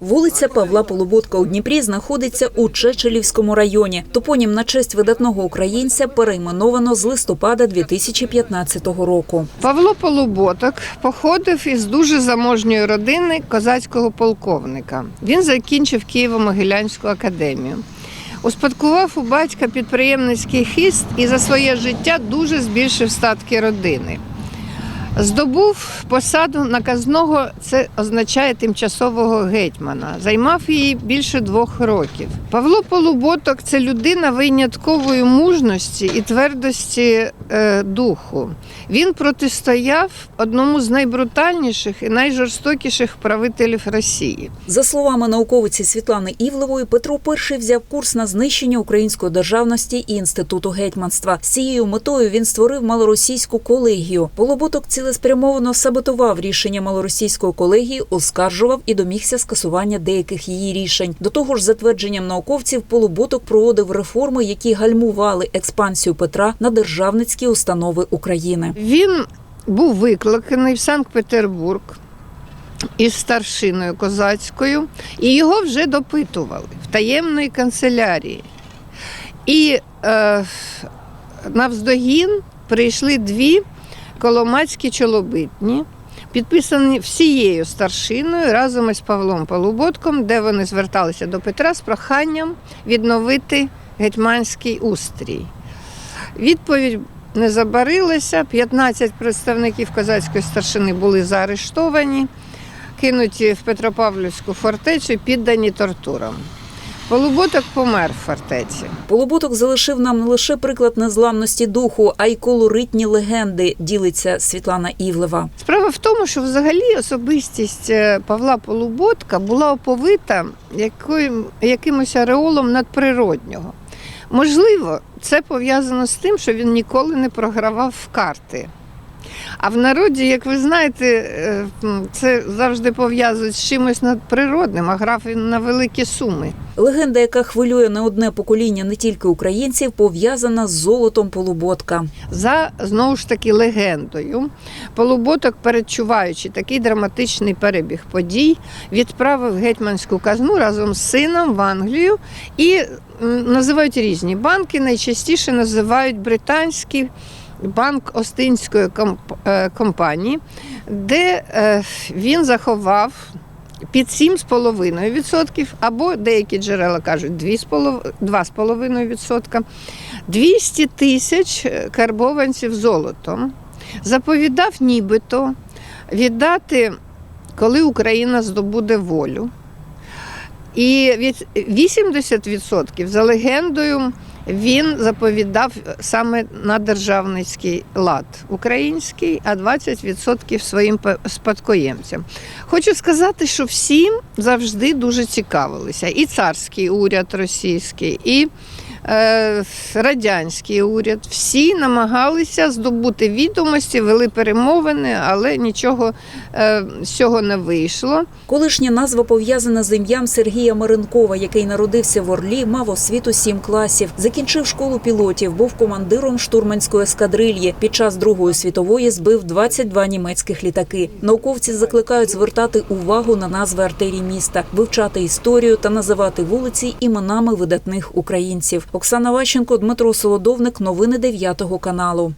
Вулиця Павла Полуботка у Дніпрі знаходиться у Чечелівському районі. Топонім на честь видатного українця перейменовано з листопада 2015 року. Павло Полуботок походив із дуже заможньої родини козацького полковника. Він закінчив Києво-Могилянську академію. Успадкував у батька підприємницький хист і за своє життя дуже збільшив статки родини. Здобув посаду наказного, це означає тимчасового гетьмана. Займав її більше двох років. Павло Полуботок це людина виняткової мужності і твердості е, духу. Він протистояв одному з найбрутальніших і найжорстокіших правителів Росії. За словами науковиці Світлани Івлевої, Петро І взяв курс на знищення української державності і інституту гетьманства. З цією метою він створив малоросійську колегію. Полуботок цілеспрямовано саботував рішення малоросійської колегії, оскаржував і домігся скасування деяких її рішень. До того ж, за твердженням науковців, Полуботок проводив реформи, які гальмували експансію Петра на державницькі установи України. Він був викликаний в Санкт-Петербург із старшиною козацькою, і його вже допитували в таємної канцелярії. І е, навздогін прийшли дві коломацькі чолобитні, підписані всією старшиною разом із Павлом Полуботком, де вони зверталися до Петра з проханням відновити гетьманський устрій. Відповідь не забарилася. 15 представників козацької старшини були заарештовані, кинуті в Петропавлівську фортецю піддані тортурам. Полуботок помер в фортеці. Полуботок залишив нам не лише приклад незламності духу, а й колоритні легенди. Ділиться Світлана Івлева. Справа в тому, що взагалі особистість е, Павла Полуботка була оповита якою, якимось ареолом надприроднього. Можливо, це пов'язано з тим, що він ніколи не програвав в карти. А в народі, як ви знаєте, е, це завжди пов'язують з чимось надприродним, а грав він на великі суми. Легенда, яка хвилює не одне покоління не тільки українців, пов'язана з золотом Полуботка. За знову ж таки легендою, Полуботок, передчуваючи такий драматичний перебіг подій, відправив гетьманську казну разом з сином в Англію і називають різні банки. Найчастіше називають британський банк Остинської е, компанії, де е, він заховав. Під 7,5% або деякі джерела кажуть 2,5%, 2,5%. 200 тисяч карбованців золотом. Заповідав нібито віддати, коли Україна здобуде волю. І 80% за легендою він заповідав саме на державницький лад український, а 20% своїм па- спадкоємцям. Хочу сказати, що всім завжди дуже цікавилися. І царський уряд російський, і радянський уряд. Всі намагалися здобути відомості, вели перемовини, але нічого е, з цього не вийшло. Колишня назва пов'язана з ім'ям Сергія Маренкова, який народився в Орлі, мав освіту сім класів, закінчив школу пілотів, був командиром штурманської ескадрильї. Під час Другої світової збив 22 німецьких літаки. Науковці закликають звертати увагу на назви артерій міста, вивчати історію та називати вулиці іменами видатних українців. Оксана Ващенко, Дмитро Солодовник. Новини 9 каналу.